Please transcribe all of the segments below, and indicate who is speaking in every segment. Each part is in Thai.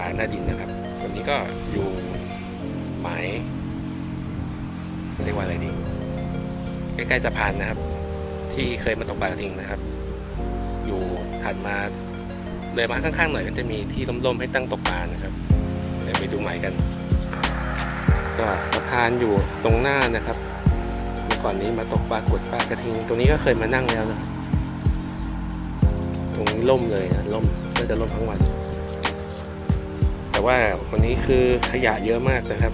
Speaker 1: ปลาหน้าดินนะครับวันนี้ก็อยู่หมายเรียกว่าอะไรดีใกล้ๆสะพานนะครับ ที่เคยมาตกปลากระทิงนะครับ อยู่ถัดมาเลยมาข้างๆหน่อยก็จะมีที่ร่มๆให้ตั้งตกปลานะครับเดี๋ยวไปดูหมายกันก็สะพานอยู่ตรงหน้านะครับเมื่อก่อนนี้มาตกปลากดปลากระทิง ตรงนี้ก็เคยมานั่งแล้วนะตรงนี้ล่มเลยนะล่มก็จะล่มทั้งวัน แต่ว่าวันนี้คือขยะเยอะมากนะครับ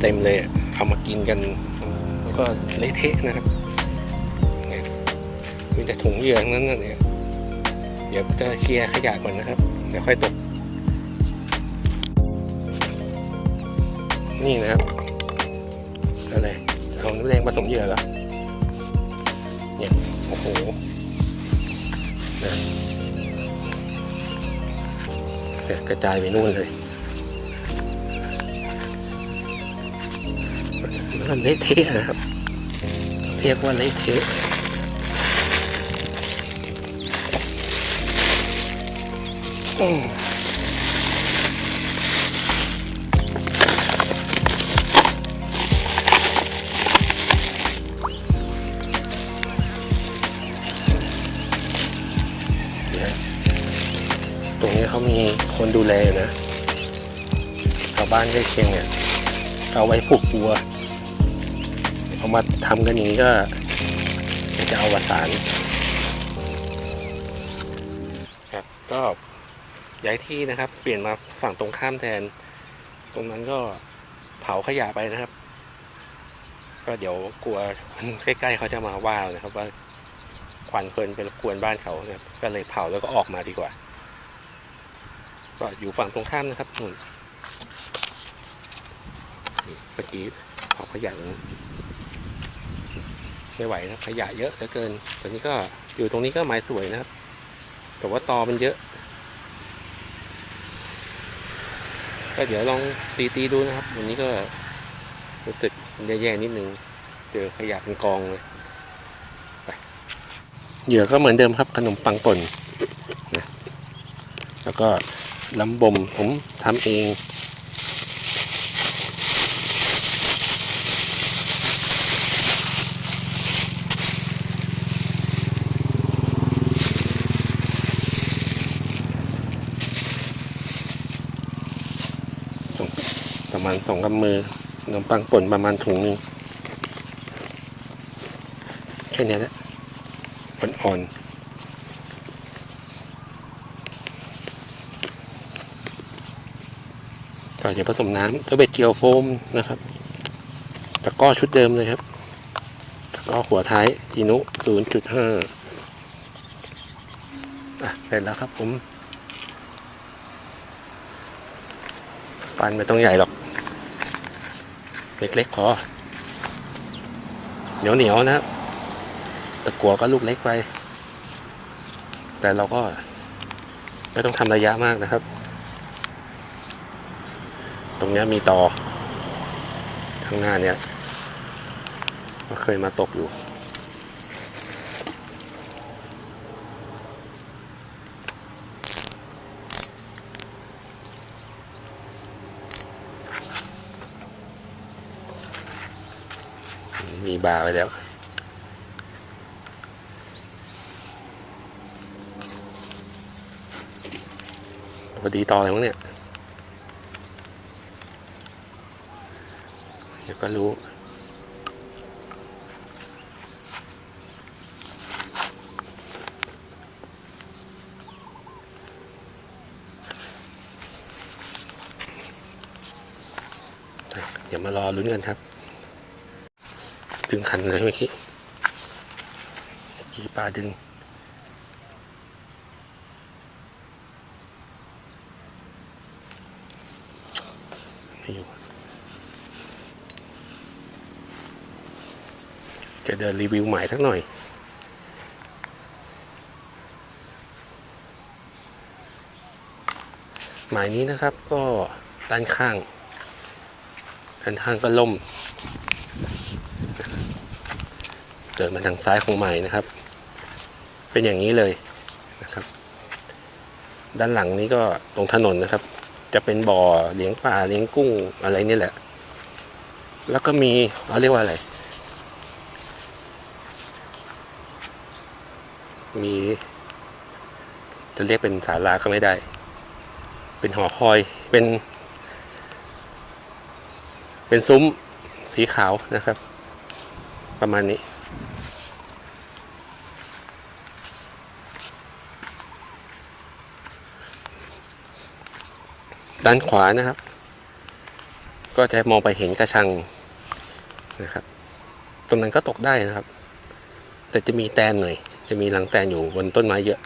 Speaker 1: เต็มเลยเอามากินกัน แล้วก็เละเทะนะครับเนี่ยมีแต่ถุงเหยื่อทั้งนั้นเนี่ยเดี๋ยวจะเคลียร์ขยะก่อนนะครับเดี๋ยวค่อยตก นี่นะครับอะไรเอาน้ำแดงผสมเหยื่อเหรอเนี่ยโอ้โห จะกระจายไปนู่นเลยมันเละเทะนะครับ เรียกว่าเละเทะอืม ตรงนี้เขามีคนดูแลอยู่นะชาวบ้านใกล้เคียงเนี่ยเอาไว้ผูกวัวเอามาทำกันอย่างนี้ก็จะเอาวสานครับก็ย้ายที่นะครับ เปลี่ยนมาฝั่งตรงข้ามแทน ตรงนั้นก็เผาขยะไปนะครับ ก็เดี๋ยวกลัวคนใกล้ๆเขาจะมาว่าเอานะครับว่าควันเพลินไปรบกวนบ้านเขานะครับก็เลยเผาแล้วก็ออกมาดีกว่า ก็อยู่ฝั่งตรงข้ามนะครับนู่นเมื่อกี้เผาขยะไม่ไหวนะขยะเยอะเหลือเกินตอนนี้ก็อยู่ตรงนี้ก็ไม้สวยนะครับ แต่ว่าตอมันเยอะ ก็เดี๋ยวลองตีตีๆดูนะครับ วันนี้ก็รู้สึกแย่ๆนิดนึงเจอขยะเป็นกองเลยเหยื่อก็เหมือนเดิมครับขนมปังป่นนะแล้วก็ ลำบ่มผมทำเอง ประมาณสองกำมือขนมปังป่นประมาณถุงหนึ่งแค่นี้แหละอ่อนๆ เดี๋ยวผสมน้ำเทเบตเจียวโฟมนะครับตะก้อชุดเดิมเลยครับตะก้อหัวท้ายจีนุศูนย์จุดห้าอะเสร็จแล้วครับผมปันไม่ต้องใหญ่หรอก เล็กๆพอเหนียวเหนียวๆนะตะกัวก็ลูกเล็กไป แต่เราก็ไม่ต้องทำระยะมากนะครับ ตรงนี้มีต่อข้างหน้าเนี้ยก็เคยมาตกอยู่ มีบาไปแล้วพอดีต่ออะไรมั้งเนี่ย เดี๋ยวก็รู้ เดี๋ยวมารอลุ้นกันครับ ดึงคันเลยเมื่อกี้จีปลาดึง ไม่อยู่ จะ เดินรีวิวใหม่สักหน่อย หมายนี้นะครับก็ด้านข้างด้านข้างก็ล่ม เดินมาทางซ้ายของใหม่นะครับ เป็นอย่างนี้เลยนะครับ ด้านหลังนี้ก็ตรงถนนนะครับ จะเป็นบ่อเลี้ยงปลาเลี้ยงกุ้งอะไรนี่แหละ แล้วก็มีเขาเรียกว่าอะไร มี จะเรียกเป็นศาลาก็ไม่ได้ เป็นหอคอยเป็น เป็นซุ้มสีขาวนะครับ ประมาณนี้ ด้านขวานะครับ ก็จะมองไปเห็นกระชังนะครับ ตรงนั้นก็ตกได้นะครับ แต่จะมีแตนหน่อย จะมีรังแตนอยู่บนต้นไม้เยอะ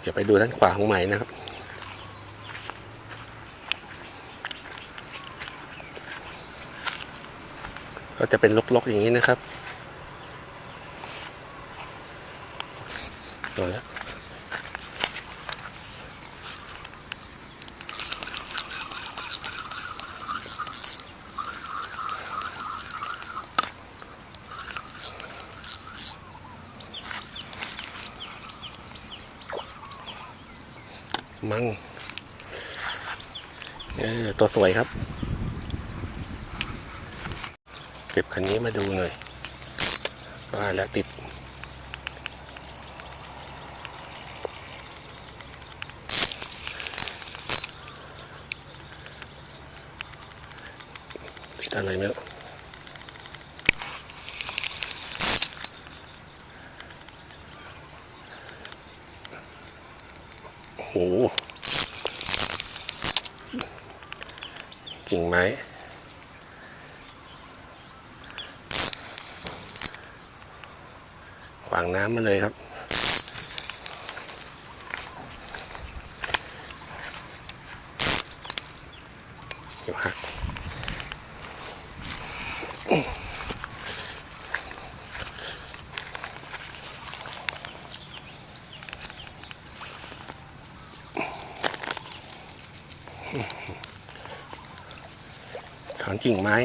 Speaker 1: เดี๋ยวไปดูด้านขวาของไหมนะครับก็จะเป็นลกๆอย่างนี้นะครับเอาละมัง เออตัวสวยครับ เก็บคันนี้มาดูหน่อยว่าแล้วติด ติดอะไรไม่รู้โอ้โหกิ่งไม้ ขวาง น้ำมาเลยครับเดี๋ยวหักถอนกิ่งไม้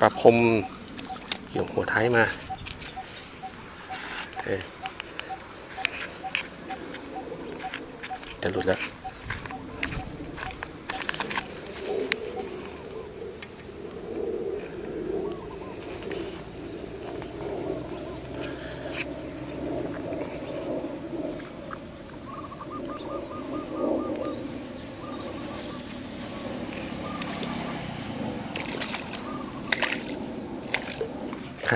Speaker 1: ปลาพรมเกี่ยวหัวท้ายมาจะหลุดแล้ว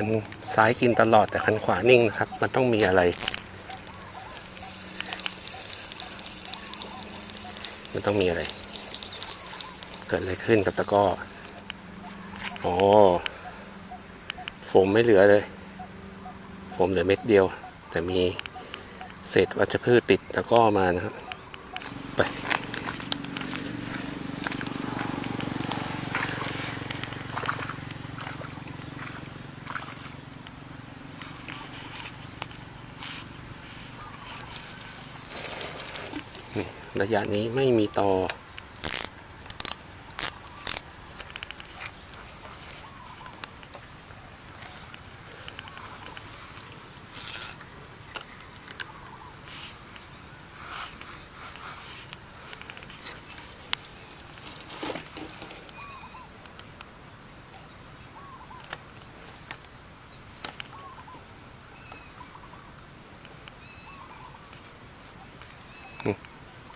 Speaker 1: คันซ้ายกินตลอดแต่คันขวานิ่งนะครับ มันต้องมีอะไร มันต้องมีอะไร เกิดอะไรขึ้นกับตะก้ออ๋อโฟมไม่เหลือเลยโฟมเหลือเม็ดเดียว แต่มีเศษวัชพืชติดตะก้อมานะครับ ไป ระยะนี้ไม่มีต่อ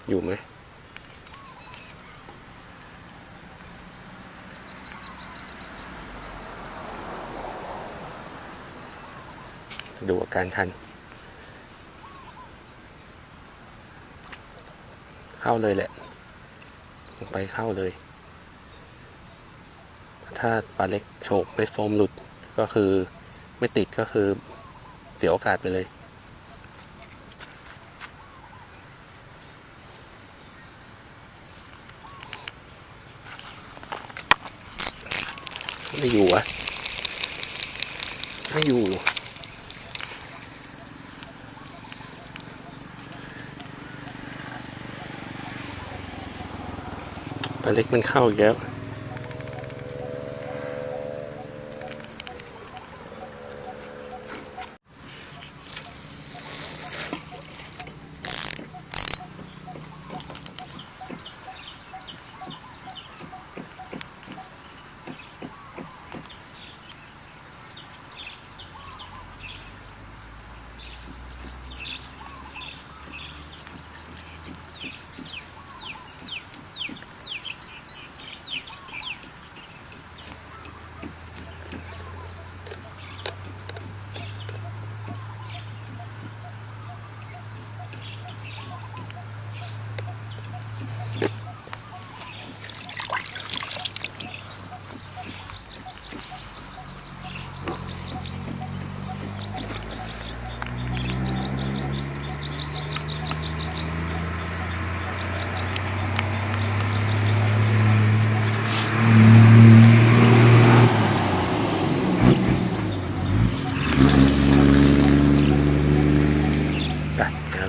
Speaker 1: อยู่ไหมดูอาการคัน เข้าเลยแหละ ลงไปเข้าเลย ถ้าปลาเล็กโฉกไม่โฟมหลุดก็คือไม่ติดก็คือเสียโอกาสไปเลย ไม่อยู่วะไม่อยู่ ปลาเล็กมันเข้าอีกแล้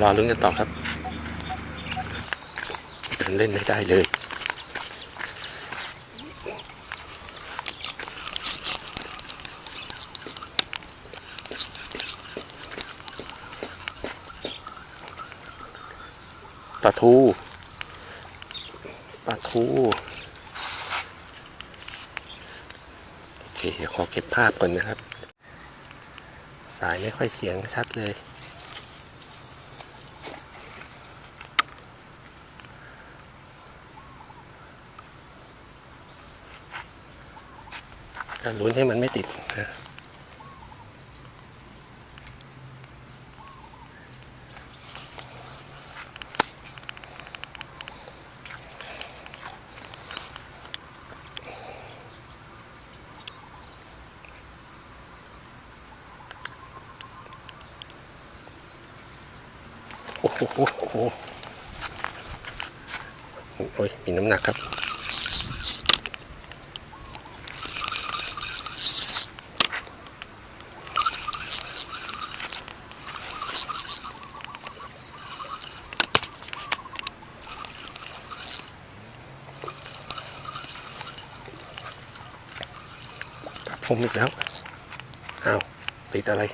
Speaker 1: อลุ้นกันต่อครับเดินเล่นไม่ได้เลยปลาทูปลาทูโอเคขอเก็บภาพก่อนนะครับ สายไม่ค่อยเสียงชัดเลย หลุ้นให้มันไม่ติดนะ không nước nóng không tí ta lấy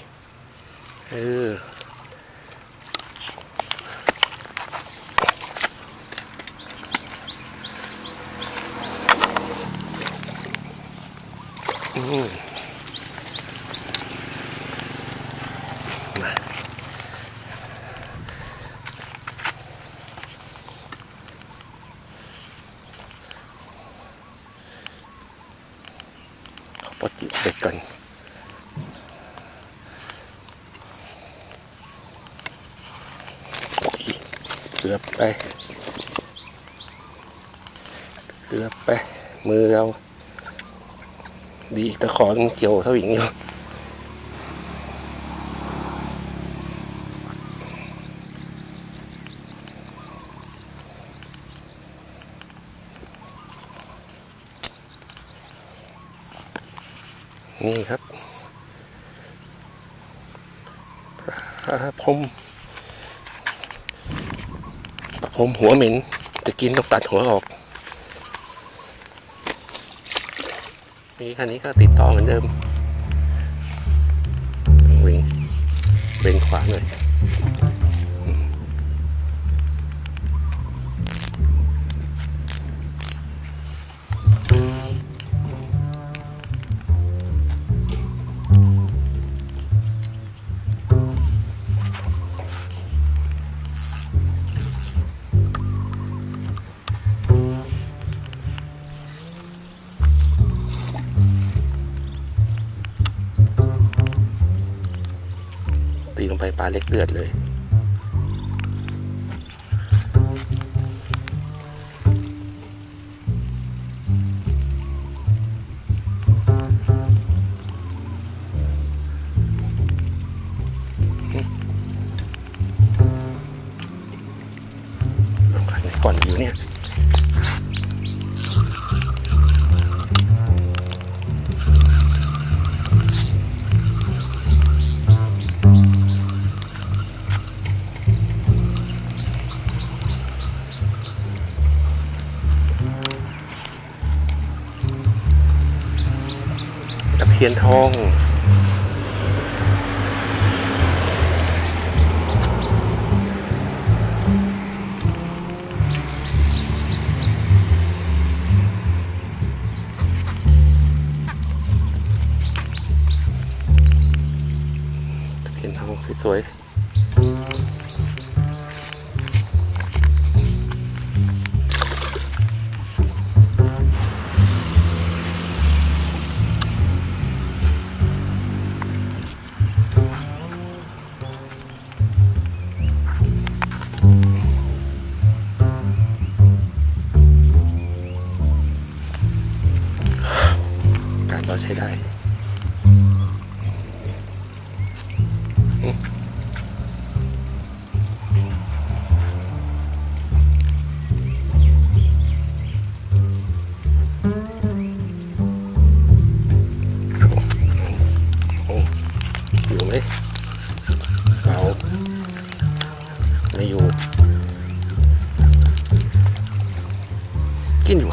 Speaker 1: ừ. Mm-hmm. เกือบไป เกือบไป มือเรา ดีตะขอนเกี่ยวเท่าหญิงอยู่นี่ครับพระพรหม ผมหัวเหม็น จะกินต้องตัดหัวออกมีคันนี้ก็ติดต่อเหมือนเดิมเวงเวงขวาหน่อย เล็กเลือดเลยเอาขันไหนก่อนอยู่เนี่ย เพียนทอง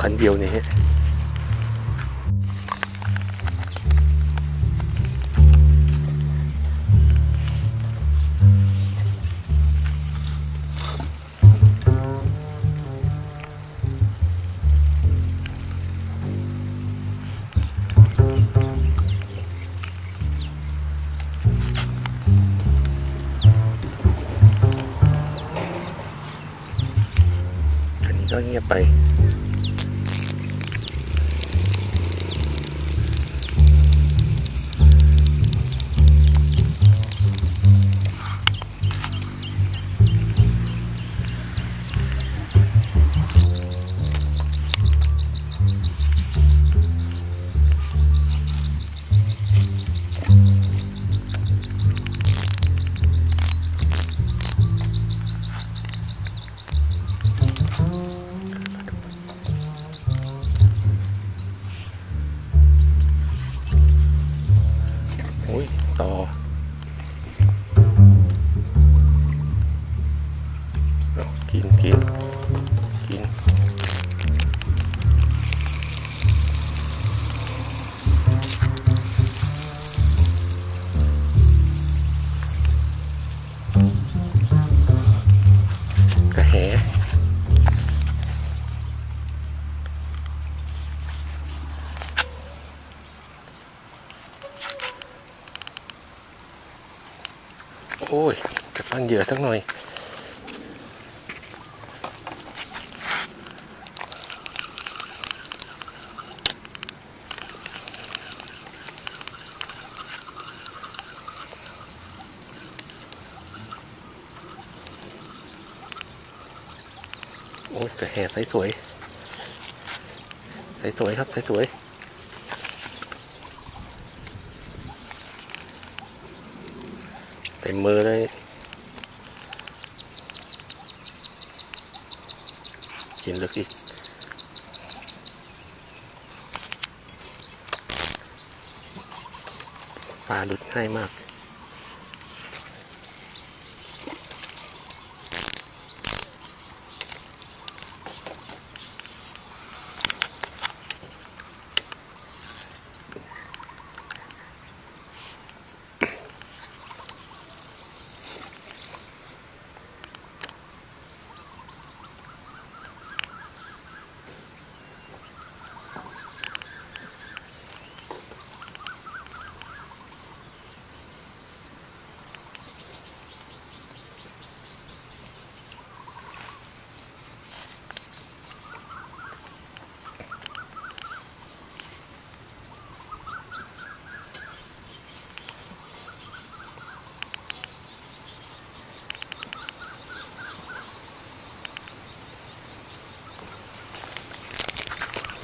Speaker 1: คันเดียวนี้ก็เงียบไป จะปั้นเหยื่อสักหน่อย โอ้ยกระแห่ใสสวยใสสวยครับใสสวยเต็มมือเลย กินลึกอีก ปลาหลุด ง่ายมาก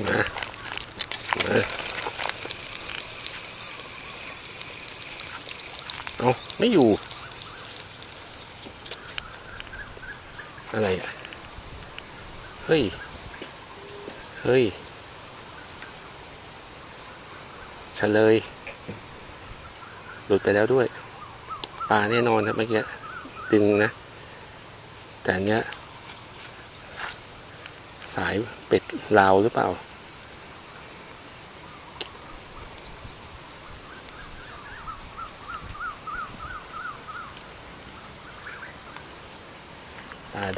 Speaker 1: มา มา เอา ไม่อยู่ อะไรอะ เฮ้ย เฮ้ยเฉลย หลุดไปแล้วด้วย ปลาแน่นอนครับเมื่อกี้ดึงนะ แต่เนี้ย สายเป็ดลาวหรือเปล่า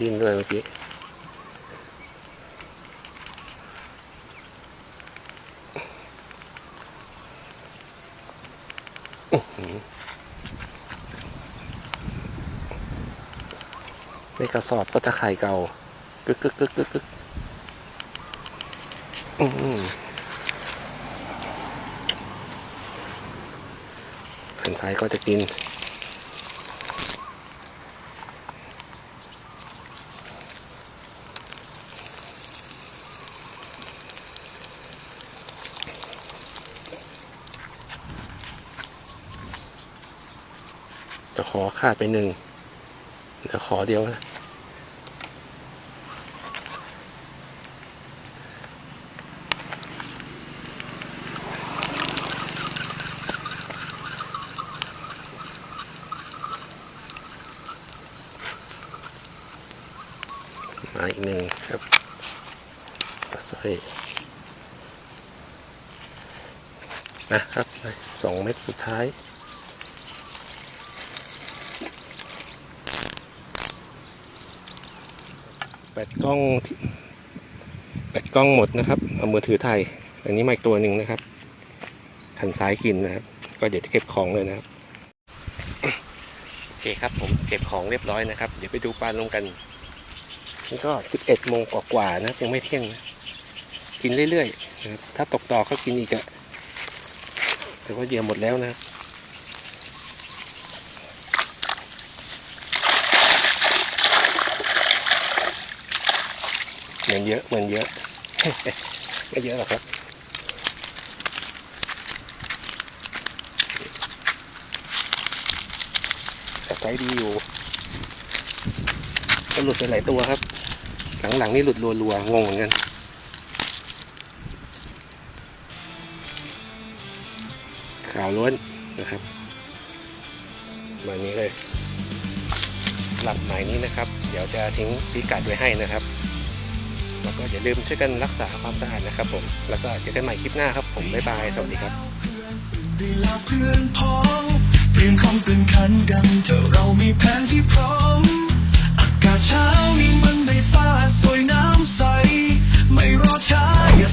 Speaker 1: ดิ้นด้วยเมื่อกี้ในกระสอบก็ตะไคร่เก่ากึกกึกกึกกึกกึกอืมหันซ้ายก็จะกิน ขอขาดไปหนึ่งเหลือขอเดียวนะมาอีกหนึ่งครับสร้อยนะครับสองเม็ดสุดท้าย แบตกล้องแบตกล้องหมดนะครับเอามือถือถ่ายอันนี้มาอีกตัวหนึ่งนะครับหันซ้ายกินนะครับ ก็เดี๋ยวจะเก็บของเลยนะครับโอเคครับผมเก็บของเรียบร้อยนะครับ เดี๋ยวไปดูปลาลงกันนี่ก็สิบเอ็ดโมงกว่าๆนะยังไม่เที่ยงนะกินเรื่อยๆนะครับถ้าตกต่อก็กินอีกอะแต่ว่าเหยื่อหมดแล้วนะเห มือนเยอะมือนเยอะไม่เยอะหรอกครับแต่ไซส์ดีอยู่ก็หลุดไปหลายตัวครับ หลังๆนี่หลุดรัวๆงงเหมือนกันขาวล้วนนะครับมานี้เลยหลับหมายนี้นะครับ เดี๋ยวจะทิ้งพิกัดไว้ให้นะครับ ก็อย่าลืมช่วยกันรักษาความสะอาดนะครับผม แล้วก็เจอกันใหม่คลิปหน้าครับผม บ๊ายบาย สวัสดีครับ
Speaker 2: ได้ลาเพื่อนพ้องเตรียมของเป็นขันกันเถอะเรามีแผนที่พร้อม อากาศเช้านี้มันใบฟ้าสวยน้ำใส ไม่รอช้าอย่า